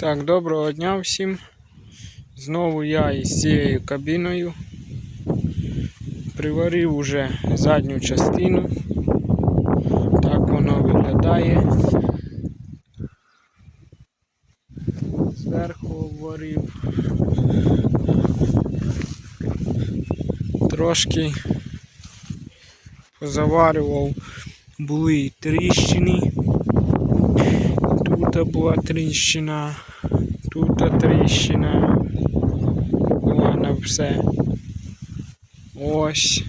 Так, доброго дня всім. Знову я із цією кабіною. Приварив уже задню частину. Так воно виглядає. Зверху обварив. Трошки позаварював, були тріщини. Тут була тріщина, тут тріщина. Була на все. Ось.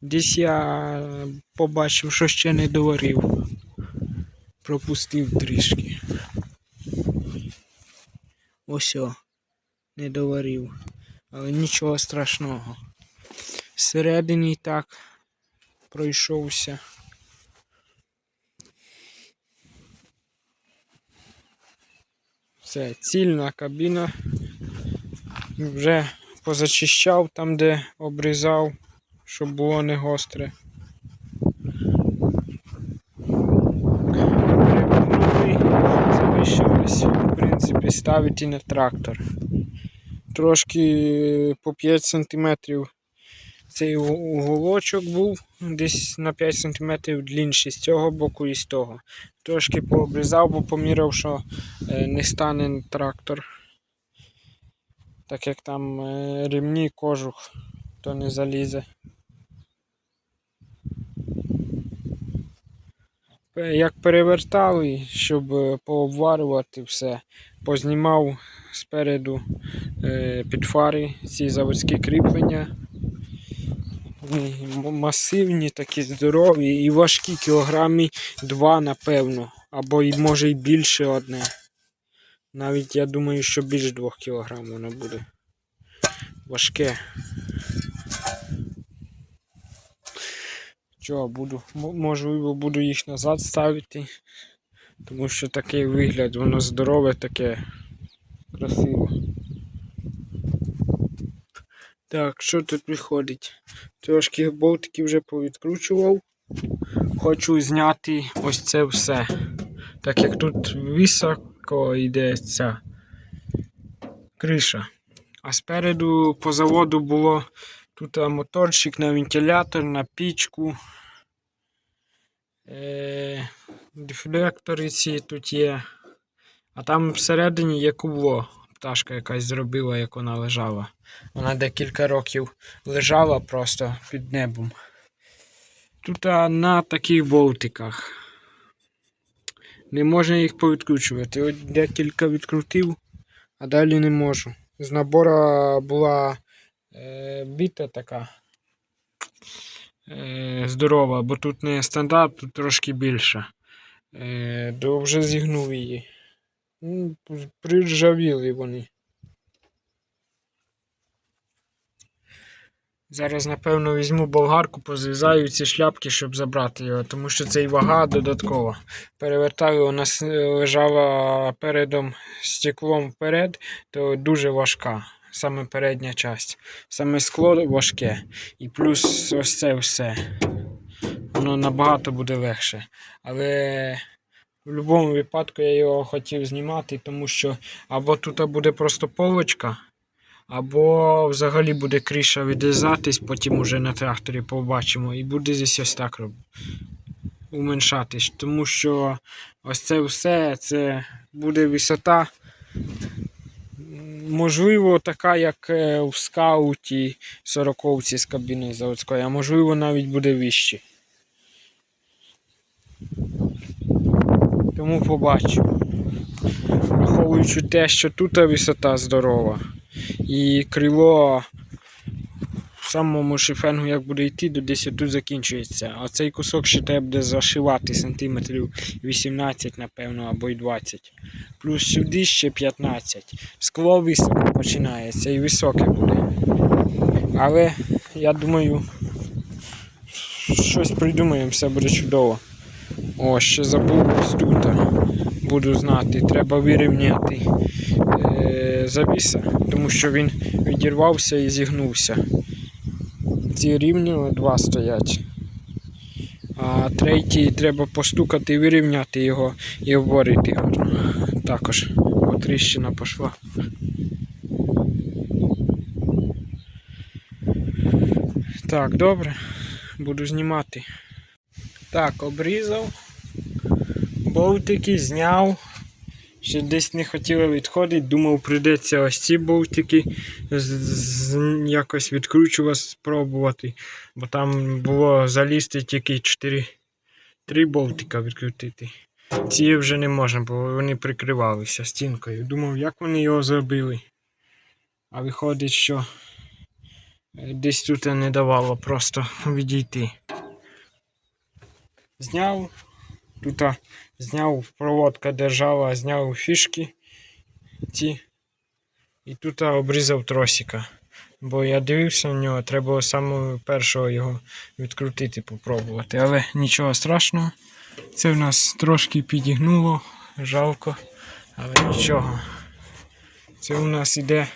Десь я побачив, що ще не доварив. Пропустив трішки. Ось о, не доварив. Але нічого страшного. Всередині так пройшовся. Це цільна кабіна. Вже позачищав там, де обрізав, щоб було не гостре. Залишилось, в принципі, ставити на трактор. Трошки по 5 см цей уголочок був, десь на 5 см длінший з цього боку і з того. Трошки пообрізав, бо поміряв, що е, не стане трактор. Так як там е, ремні кожух, то не залізе. Е, Як перевертали, щоб пообварювати все, познімав спереду під фари ці заводські кріплення. Масивні, такі здорові і важкі кілограмі два, напевно. Або може і більше одне. Навіть я думаю, що більше двох кілограм воно буде. Важке. Що, буду, можливо, буду їх назад ставити. Тому що такий вигляд, воно здорове таке красиве. Так, що тут виходить? Трошки болтики вже повідкручував. Хочу зняти ось це все. Так як тут високо йде ця криша. А спереду по заводу було тут моторчик на вентилятор, на пічку. Е- дефлектори ці тут є. А там всередині є кубло. Пташка якась зробила, як вона лежала. Вона декілька років лежала просто під небом. Тут а, на таких болтиках. Не можна їх повідкручувати. От декілька відкрутив, а далі не можу. З набора була е, біта така е, здорова, бо тут не стандарт, тут трошки більше. Е, то зігнув її. Ну, Приржавіли вони. Зараз, напевно, візьму болгарку, позрізаю ці шляпки, щоб забрати його, тому що це і вага додаткова. Перевертаю, вона лежала передом стеклом вперед, то дуже важка. Саме передня часть. Саме скло важке. І плюс ось це все. Воно набагато буде легше. Але в будь-якому випадку я його хотів знімати, тому що або тут буде просто полочка. Або взагалі буде криша відрізатись, потім уже на тракторі побачимо. І буде здесь ось так уменшатись. Тому що ось це все, це буде висота. Можливо, така, як е, в скауті 40-ці з кабіни заводської, а можливо навіть буде вище. Тому побачу. Враховуючи те, що тут висота здорова. І крило в самому шифенгу, як буде йти, то десь тут закінчується. А цей кусок ще треба буде зашивати сантиметрів 18, напевно, або й 20. Плюс сюди ще 15. Скло високо починається і високе буде. Але я думаю, щось придумаємо, все буде чудово. О, ще забув ось тут. Буду знати, треба вирівняти е, завіса, тому що він відірвався і зігнувся. Ці рівні два стоять. А третій треба постукати, вирівняти його і обварити гарно. також потріщина пішла. Так, добре. Буду знімати. Так, обрізав. Болтики зняв. Ще десь не хотіла відходити, думав, прийдеться ось ці болтики якось відкручувати, спробувати. Бо там було залізти тільки 4 3 болтика відкрутити. Ці вже не можна, бо вони прикривалися стінкою. Думав, як вони його зробили. А виходить, що десь тут не давало просто відійти. Зняв. Тут зняв проводка держава, зняв фішки ці. І тут обрізав тросика. Бо я дивився на нього, треба було самого першого його відкрутити, попробувати. Але нічого страшного. Це в нас трошки підігнуло, жалко, але нічого. Це у нас іде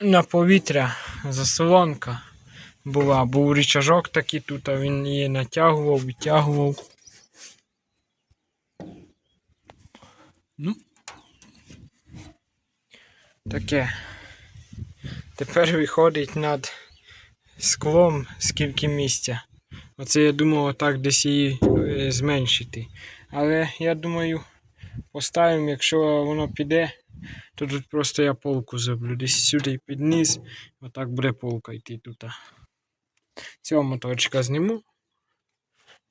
на повітря заслонка була. Був річажок такий тут, а він її натягував, витягував. Ну. Таке. Тепер виходить над склом скільки місця. Оце я думав отак десь її е, зменшити. Але я думаю, поставимо, якщо воно піде, то тут просто я полку зроблю. Десь сюди під низ. Отак буде полка йти тут. Цього моторчика зніму.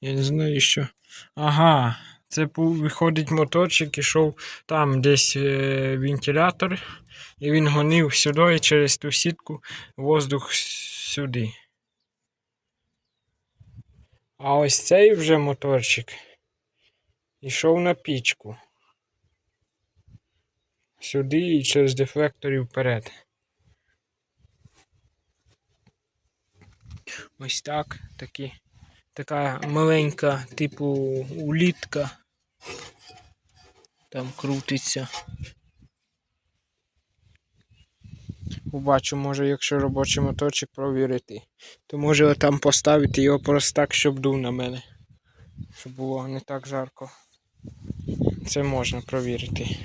Я не знаю що. Ага, це виходить моторчик, ішов там десь е, вентилятор, і він гонив сюди і через ту сітку воздух сюди. А ось цей вже моторчик йшов на пічку. Сюди і через дефлекторів вперед. Ось так, такі, така маленька, типу улітка. Там крутиться. Побачу, може, якщо робочий моторчик провірити, то може там поставити його просто так, щоб дув на мене. Щоб було не так жарко. Це можна провірити.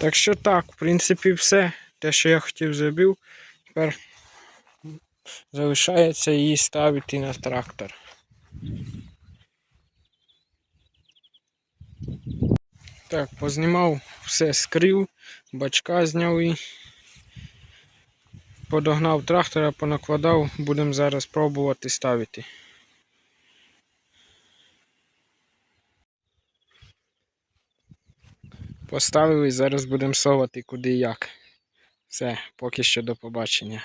Так що так, в принципі, все. Те, що я хотів зробив, тепер залишається її ставити на трактор. Так, познімав все скрив, бачка зняв і подогнав трактора, понакладав, будемо зараз пробувати ставити. Поставили, зараз будемо совати куди і як. Все, поки що до побачення.